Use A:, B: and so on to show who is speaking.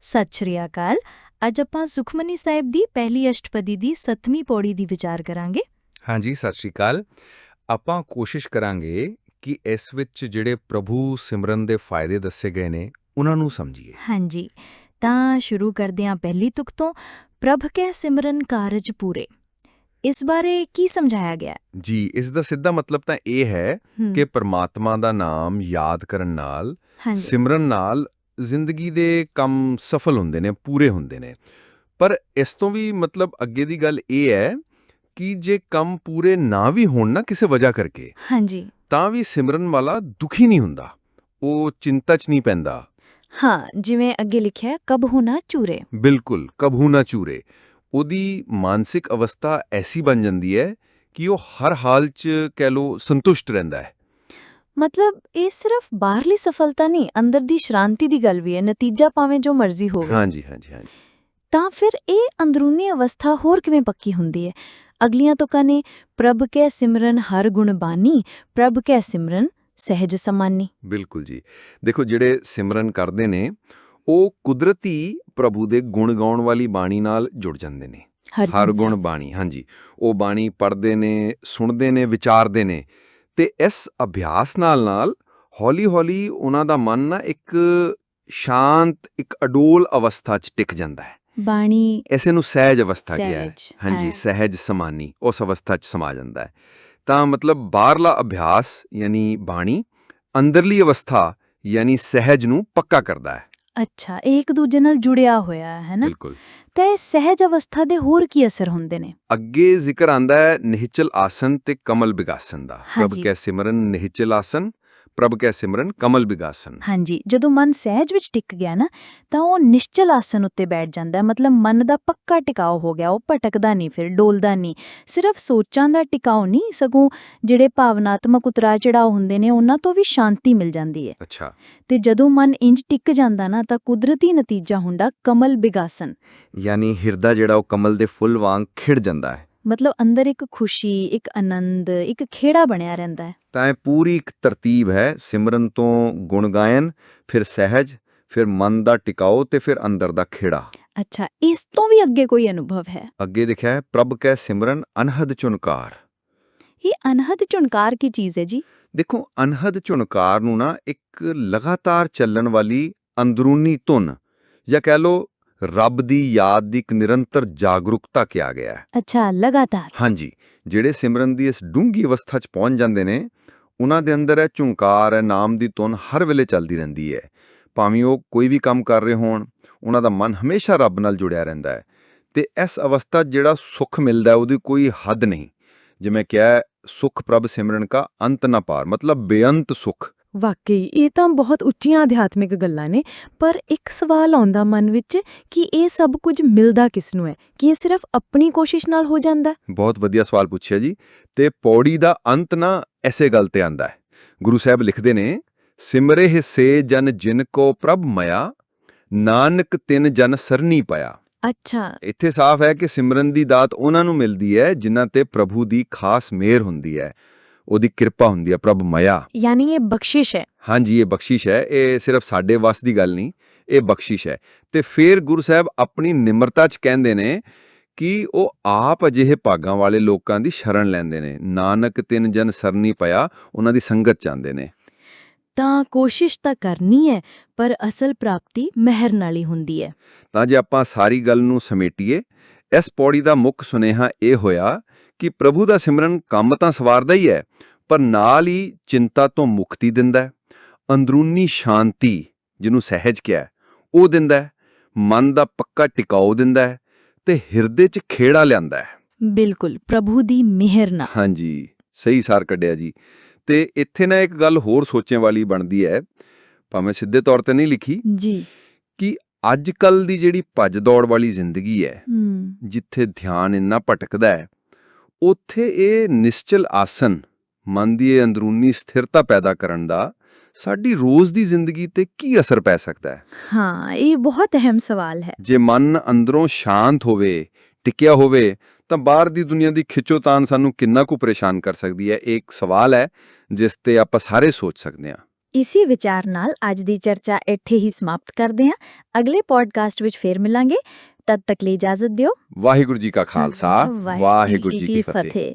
A: ਸਤਿ ਸ਼੍ਰੀ ਅਕਾਲ। ਅੱਜ ਆਪਾਂ ਸੁਖਮਨੀ ਸਾਹਿਬ ਦੀ ਪਹਿਲੀ ਅਸ਼ਟਪਦੀ ਦੀ 7ਵੀਂ ਪੌੜੀ ਦੀ ਵਿਚਾਰ ਕਰਾਂਗੇ।
B: ਹਾਂਜੀ ਸਤਿ ਸ਼੍ਰੀ ਅਕਾਲ। ਆਪਾਂ ਕੋਸ਼ਿਸ਼ ਕਰਾਂਗੇ ਕਿ ਇਸ ਵਿੱਚ ਜਿਹੜੇ ਪ੍ਰਭੂ ਸਿਮਰਨ ਦੇ ਫਾਇਦੇ ਦੱਸੇ ਗਏ ਨੇ ਉਹਨਾਂ ਨੂੰ ਸਮਝੀਏ।
A: ਹਾਂਜੀ ਤਾਂ ਸ਼ੁਰੂ ਕਰਦੇ ਹਾਂ ਪਹਿਲੀ ਤੁਕ ਤੋਂ। ਪ੍ਰਭ ਕੈ ਸਿਮਰਨ ਕਾਰਜ ਪੂਰੇ। ਇਸ ਬਾਰੇ ਕੀ ਸਮਝਾਇਆ ਗਿਆ?
B: ਜੀ ਇਸ ਦਾ ਸਿੱਧਾ ਮਤਲਬ ਤਾਂ ਇਹ ਹੈ ਕਿ ਪ੍ਰਮਾਤਮਾ ਦਾ ਨਾਮ ਯਾਦ ਕਰਨ ਨਾਲ ਸਿਮਰਨ ਨਾਲ ਜ਼ਿੰਦਗੀ ਦੇ ਕੰਮ ਸਫਲ ਹੁੰਦੇ ਨੇ ਪੂਰੇ ਹੁੰਦੇ ਨੇ। ਪਰ ਇਸ ਤੋਂ ਵੀ ਮਤਲਬ ਅੱਗੇ ਦੀ ਗੱਲ ਇਹ ਹੈ ਕਿ ਜੇ ਕੰਮ ਪੂਰੇ ਨਾ ਵੀ ਹੋਣ ਨਾ ਕਿਸੇ ਵਜ੍ਹਾ ਕਰਕੇ
A: ਹਾਂਜੀ।
B: ਤਾਂ ਵੀ ਸਿਮਰਨ ਵਾਲਾ ਦੁਖੀ ਨਹੀਂ ਹੁੰਦਾ ਉਹ ਚਿੰਤਾ 'ਚ ਨਹੀਂ ਪੈਂਦਾ।
A: ਹਾਂ ਜਿਵੇਂ ਅੱਗੇ ਲਿਖਿਆ ਕਬ ਹੋਣਾ ਚੂਰੇ।
B: ਬਿਲਕੁਲ ਕਭੂ ਨਾ ਚੂਰੇ। ਉਹਦੀ ਮਾਨਸਿਕ ਅਵਸਥਾ ਐਸੀ ਬਣ ਜਾਂਦੀ ਹੈ ਕਿ ਉਹ ਹਰ ਹਾਲ 'ਚ ਕਹਿ ਲੋ ਸੰਤੁਸ਼ਟ ਰਹਿੰਦਾ ਹੈ।
A: ਮਤਲਬ ਇਹ ਸਿਰਫ ਬਾਹਰਲੀ ਸਫਲਤਾ ਨਹੀਂ ਅੰਦਰ ਦੀ ਸ਼ਾਂਤੀ ਦੀ ਗੱਲ ਵੀ ਹੈ ਨਤੀਜਾ ਭਾਵੇਂ ਜੋ ਮਰਜ਼ੀ ਹੋਵੇ।
B: ਹਾਂਜੀ ਹਾਂਜੀ ਹਾਂਜੀ।
A: ਤਾਂ ਫਿਰ ਇਹ ਅੰਦਰੂਨੀ ਅਵਸਥਾ ਹੋਰ ਕਿਵੇਂ ਪੱਕੀ ਹੁੰਦੀ ਹੈ? ਅਗਲੀਆਂ ਤੁਕਾਂ ਨੇ ਪ੍ਰਭ ਕੈ ਸਿਮਰਨ ਹਰ ਗੁਣ ਬਾਨੀ ਪ੍ਰਭ ਕੈ ਸਿਮਰਨ ਸਹਿਜ ਸਮਾਨੀ।
B: ਬਿਲਕੁਲ ਜੀ। ਦੇਖੋ ਜਿਹੜੇ ਸਿਮਰਨ ਕਰਦੇ ਨੇ ਉਹ ਕੁਦਰਤੀ ਪ੍ਰਭੂ ਦੇ ਗੁਣ ਗਾਉਣ ਵਾਲੀ ਬਾਣੀ ਨਾਲ ਜੁੜ ਜਾਂਦੇ ਨੇ। ਹਰ ਗੁਣ ਬਾਣੀ ਹਾਂਜੀ। ਉਹ ਬਾਣੀ ਪੜ੍ਹਦੇ ਨੇ ਸੁਣਦੇ ਨੇ ਵਿਚਾਰਦੇ ਨੇ। ਤੇ ਇਸ ਅਭਿਆਸ ਨਾਲ ਨਾਲ ਹੌਲੀ-ਹੌਲੀ ਉਹਨਾਂ ਦਾ ਮਨ ਨਾ ਇੱਕ ਸ਼ਾਂਤ ਇੱਕ ਅਡੋਲ ਅਵਸਥਾ 'ਚ ਟਿਕ ਜਾਂਦਾ ਹੈ।
A: ਬਾਣੀ
B: ਐਸੇ ਨੂੰ ਸਹਿਜ ਅਵਸਥਾ ਕਿਹਾ ਹੈ। ਹਾਂਜੀ। ਸਹਿਜ ਸਮਾਨੀ ਉਸ ਅਵਸਥਾ 'ਚ ਸਮਾ ਜਾਂਦਾ ਹੈ। ਤਾਂ ਮਤਲਬ ਬਾਹਰਲਾ ਅਭਿਆਸ ਯਾਨੀ ਬਾਣੀ ਅੰਦਰਲੀ ਅਵਸਥਾ ਯਾਨੀ ਸਹਿਜ ਨੂੰ ਪੱਕਾ ਕਰਦਾ ਹੈ।
A: ਅੱਛਾ ਇਹ ਇੱਕ ਦੂਜੇ ਨਾਲ ਜੁੜਿਆ ਹੋਇਆ ਹੈ ਨਾ?
B: ਬਿਲਕੁਲ।
A: ਤਾਂ ਇਹ ਸਹਿਜ ਅਵਸਥਾ ਦੇ ਹੋਰ ਕੀ ਅਸਰ ਹੁੰਦੇ ਨੇ?
B: ਅੱਗੇ ਜ਼ਿਕਰ ਆਂਦਾ ਹੈ ਨਿਹਚਲ ਆਸਨ ਤੇ ਕਮਲ ਬਿਗਾਸਨ ਦਾ। ਪ੍ਰਭ। ਕੈ ਸਿਮਰਨ ਨਿਹਚਲ ਆਸਨ ਪ੍ਰਭ ਕੈ ਸਿਮਰਨ ਕਮਲ ਬਿਗਾਸਨ।
A: ਹਾਂਜੀ ਜਦੋਂ ਮਨ ਸਹਿਜ ਵਿੱਚ ਟਿਕ ਗਿਆ ਨਾ ਤਾਂ ਉਹ ਨਿਸ਼ਚਲ ਆਸਨ ਉੱਤੇ ਬੈਠ ਜਾਂਦਾ ਮਤਲਬ ਮਨ ਦਾ ਪੱਕਾ ਟਿਕਾਓ ਹੋ ਗਿਆ ਉਹ ਭਟਕਦਾ ਨਹੀਂ ਫਿਰ ਡੋਲਦਾ ਨਹੀਂ। ਸਿਰਫ ਸੋਚਾਂ ਦਾ ਟਿਕਾਓ ਨਹੀਂ ਸਗੋਂ ਜਿਹੜੇ ਭਾਵਨਾਤਮਕ ਉਤਰਾਅ ਚੜਾਅ ਹੁੰਦੇ ਨੇ ਉਹਨਾਂ ਤੋਂ ਵੀ ਸ਼ਾਂਤੀ ਮਿਲ ਜਾਂਦੀ ਹੈ।
B: ਅੱਛਾ।
A: ਤੇ ਜਦੋਂ ਮਨ ਇੰਜ ਟਿਕ ਜਾਂਦਾ ਨਾ ਤਾਂ ਕੁਦਰਤੀ ਨਤੀਜਾ ਹੁੰਦਾ ਕਮਲ ਬਿਗਾਸਨ।
C: ਯਾਨੀ ਹਿਰਦਾ ਜਿਹੜਾ ਉਹ ਕਮਲ ਦੇ ਫੁੱਲ ਵਾਂਗ ਖਿੜ ਜਾਂਦਾ ਹੈ।
A: ਮਤਲਬ ਅੰਦਰ ਇੱਕ ਖੁਸ਼ੀ ਇੱਕ ਆਨੰਦ ਇੱਕ ਖੇੜਾ ਬਣਿਆ ਰਹਿੰਦਾ ਹੈ।
C: ਤਾਂ ਇਹ ਪੂਰੀ ਇੱਕ ਤਰਤੀਬ ਹੈ ਸਿਮਰਨ ਤੋਂ ਗੁਣ ਗਾਇਨ ਫਿਰ ਸਹਿਜ ਫਿਰ ਮਨ ਦਾ ਟਿਕਾਓ ਤੇ ਫਿਰ ਅੰਦਰ ਦਾ ਖੇੜਾ।
A: ਅੱਛਾ ਇਸ ਤੋਂ ਵੀ ਅੱਗੇ ਕੋਈ ਅਨੁਭਵ ਹੈ?
C: ਅੱਗੇ ਲਿਖਿਆ ਹੈ ਪ੍ਰਭ ਕੈ ਸਿਮਰਨ ਅਨਹਦ ਚੁਨਕਾਰ
A: ਇਹ ਅਨਹਦ ਝੁਨਕਾਰ ਕੀ ਚੀਜ਼ ਹੈ ਜੀ?
C: ਦੇਖੋ ਅਨਹਦ ਝੁਨਕਾਰ ਨੂੰ ਨਾ ਇੱਕ ਲਗਾਤਾਰ ਚੱਲਣ ਵਾਲੀ ਅੰਦਰੂਨੀ ਧੁਨ ਜਾਂ ਕਹਿ ਲੋ ਰੱਬ ਦੀ ਯਾਦ ਦੀ ਇੱਕ ਨਿਰੰਤਰ ਜਾਗਰੂਕਤਾ ਕਿਹਾ ਗਿਆ ਹੈ।
A: ਅੱਛਾ ਲਗਾਤਾਰ?
C: ਹਾਂਜੀ ਜਿਹੜੇ ਸਿਮਰਨ ਦੀ ਇਸ ਡੂੰਘੀ ਅਵਸਥਾ 'ਚ ਪਹੁੰਚ ਜਾਂਦੇ ਨੇ ਉਹਨਾਂ ਦੇ ਅੰਦਰ ਹੈ ਝੁੰਕਾਰ ਹੈ ਨਾਮ ਦੀ ਧੁਨ ਹਰ ਵੇਲੇ ਚੱਲਦੀ ਰਹਿੰਦੀ ਹੈ। ਭਾਵੇਂ ਉਹ ਕੋਈ ਵੀ ਕੰਮ ਕਰ ਰਹੇ ਹੋਣ ਉਹਨਾਂ ਦਾ ਮਨ ਹਮੇਸ਼ਾ ਰੱਬ ਨਾਲ ਜੁੜਿਆ ਰਹਿੰਦਾ ਹੈ। ਤੇ ਇਸ ਅਵਸਥਾ ਜਿਹੜਾ ਸੁੱਖ ਮਿਲਦਾ ਹੈ ਉਹਦੀ ਕੋਈ ਹੱਦ ਨਹੀਂ। ਜਿਵੇਂ ਕਿਹਾ ਸੁਖ ਪ੍ਰਭ ਸਿਮਰਨ ਕਾ ਅੰਤ ਨਾ ਪਾਰ ਮਤਲਬ ਬੇਅੰਤ ਸੁਖ।
D: ਵਾਕਈ ਇਹ ਤਾਂ ਬਹੁਤ ਉੱਚੀਆਂ ਅਧਿਆਤਮਿਕ ਗੱਲਾਂ ਨੇ ਪਰ ਇੱਕ ਸਵਾਲ ਆਉਂਦਾ ਮਨ ਵਿੱਚ ਕਿ ਇਹ ਸਭ ਕੁਝ ਮਿਲਦਾ ਕਿਸ ਨੂੰ ਹੈ? ਕਿ ਇਹ ਸਿਰਫ ਆਪਣੀ ਕੋਸ਼ਿਸ਼ ਨਾਲ ਹੋ ਜਾਂਦਾ?
C: ਬਹੁਤ ਵਧੀਆ ਸਵਾਲ ਪੁੱਛਿਆ ਜੀ। ਤੇ ਪੌੜੀ ਦਾ ਅੰਤ ਨਾ ਐਸੇ ਗੱਲ ਤੇ ਆਂਦਾ ਹੈ। ਗੁਰੂ ਸਾਹਿਬ ਲਿਖਦੇ ਨੇ ਸਿਮਰੇ ਹਿਸੇ ਜਨ ਜਿਨ ਕੋ ਪ੍ਰਭ ਮਇਆ ਨਾਨਕ ਤਿਨ ਜਨ ਸਰਨੀ ਪਿਆ
D: ਅੱਛਾ।
C: ਇੱਥੇ ਸਾਫ਼ ਹੈ ਕਿ ਸਿਮਰਨ ਦੀ ਦਾਤ ਉਹਨਾਂ ਨੂੰ ਮਿਲਦੀ ਹੈ ਜਿਨ੍ਹਾਂ ਤੇ ਪ੍ਰਭੂ ਦੀ ਖਾਸ ਮਿਹਰ ਹੁੰਦੀ ਹੈ। ਉਹਦੀ ਕਿਰਪਾ ਹੁੰਦੀ ਹੈ ਪ੍ਰਭ ਮਇਆ।
D: ਯਾਨੀ ਇਹ ਬਖਸ਼ਿਸ਼ ਹੈ।
C: ਹਾਂਜੀ ਇਹ ਬਖਸ਼ਿਸ਼ ਹੈ। ਇਹ ਸਿਰਫ ਸਾਡੇ ਵੱਸ ਦੀ ਗੱਲ ਨਹੀਂ ਇਹ ਬਖਸ਼ਿਸ਼ ਹੈ। ਤੇ ਫਿਰ ਗੁਰੂ ਸਾਹਿਬ ਆਪਣੀ ਨਿਮਰਤਾ 'ਚ ਕਹਿੰਦੇ ਨੇ ਕਿ ਉਹ ਆਪ ਅਜਿਹੇ ਭਾਗਾਂ ਵਾਲੇ ਲੋਕਾਂ ਦੀ ਸ਼ਰਨ ਲੈਂਦੇ ਨੇ। ਨਾਨਕ ਤਿੰਨ ਜਨ ਸਰਨੀ ਪਿਆ ਉਹਨਾਂ ਦੀ ਸੰਗਤ ਚਾਹੁੰਦੇ ਨੇ।
A: ਤਾਂ ਕੋਸ਼ਿਸ਼ ਤਾਂ ਕਰਨੀ ਹੈ ਪਰ ਅਸਲ ਪ੍ਰਾਪਤੀ ਮਹਿਰ ਨਾਲ ਹੀ ਹੁੰਦੀ ਹੈ।
C: ਤਾਂ ਜੇ ਆਪਾਂ ਸਾਰੀ ਗੱਲ ਨੂੰ ਸਮੇਟੀਏ ਇਸ ਪੌੜੀ ਦਾ ਮੁੱਖ ਸੁਨੇਹਾ ਇਹ ਹੋਇਆ ਕਿ ਪ੍ਰਭੂ ਦਾ ਸਿਮਰਨ ਕੰਮ ਤਾਂ ਸਵਾਰਦਾ ਹੀ ਹੈ ਪਰ ਨਾਲ ਹੀ ਚਿੰਤਾ ਤੋਂ ਮੁਕਤੀ ਦਿੰਦਾ ਹੈ। ਅੰਦਰੂਨੀ ਸ਼ਾਂਤੀ ਜਿਹਨੂੰ ਸਹਿਜ ਕਿਹਾ ਉਹ ਦਿੰਦਾ ਹੈ। ਮਨ ਦਾ ਪੱਕਾ ਟਿਕਾਓ ਦਿੰਦਾ ਹੈ ਤੇ ਹਿਰਦੇ 'ਚ ਖੇੜਾ ਲਿਆਂਦਾ ਹੈ।
A: ਬਿਲਕੁਲ ਪ੍ਰਭੂ ਦੀ ਮਿਹਰ ਨਾਲ।
C: ਹਾਂਜੀ ਸਹੀ ਸਾਰ ਕੱਢਿਆ ਜੀ। ਤੇ ਇੱਥੇ ਨਾ ਇੱਕ ਗੱਲ ਹੋਰ ਸੋਚਣ ਵਾਲੀ ਬਣਦੀ ਹੈ ਭਾਵੇਂ ਸਿੱਧੇ ਤੌਰ ਤੇ ਨਹੀਂ ਲਿਖੀ।
A: ਜੀ।
C: ਕਿ ਅੱਜ ਕੱਲ ਦੀ ਜਿਹੜੀ ਭੱਜ ਦੌੜ ਵਾਲੀ ਜ਼ਿੰਦਗੀ ਹੈ। ਜਿੱਥੇ ਧਿਆਨ ਇੰਨਾ ਭਟਕਦਾ ਹੈ ਉੱਥੇ ਇਹ ਨਿਸ਼ਚਲ ਆਸਨ ਮਨ ਦੀ ਇਹ ਅੰਦਰੂਨੀ ਸਥਿਰਤਾ ਪੈਦਾ ਕਰਨ ਦਾ ਸਾਡੀ ਰੋਜ਼ ਦੀ ਜ਼ਿੰਦਗੀ ਤੇ ਕੀ ਅਸਰ ਪੈ ਸਕਦਾ ਹੈ?
A: ਹਾਂ ਇਹ ਬਹੁਤ ਅਹਿਮ ਸਵਾਲ ਹੈ।
C: ਜੇ ਮਨ ਅੰਦਰੋਂ ਸ਼ਾਂਤ ਹੋਵੇ ਟਿਕਿਆ ਹੋਵੇ ਤਾਂ ਬਾਹਰ ਦੀ ਦੁਨੀਆ ਦੀ ਖਿੱਚੋਤਾਣ ਸਾਨੂੰ ਕਿੰਨਾ ਕੁ ਪਰੇਸ਼ਾਨ ਕਰ ਸਕਦੀ ਹੈ? ਇਹ ਇੱਕ ਸਵਾਲ ਹੈ ਜਿਸ ਤੇ ਆਪਾਂ ਸਾਰੇ ਸੋਚ ਸਕਦੇ ਹਾਂ।
A: ਇਸੇ ਵਿਚਾਰ ਨਾਲ ਅੱਜ ਦੀ ਚਰਚਾ ਇੱਥੇ ਹੀ ਸਮਾਪਤ ਕਰਦੇ ਹਾਂ। ਅਗਲੇ ਪੋਡਕਾਸਟ ਵਿੱਚ ਫੇਰ ਮਿਲਾਂਗੇ। ਤਦ ਤੱਕ ਲਈ ਇਜਾਜ਼ਤ ਦਿਓ।
C: ਵਾਹਿਗੁਰੂ ਜੀ ਕਾ ਖਾਲਸਾ। ਵਾਹਿਗੁਰੂ ਜੀ ਕੀ ਫਤਿਹ।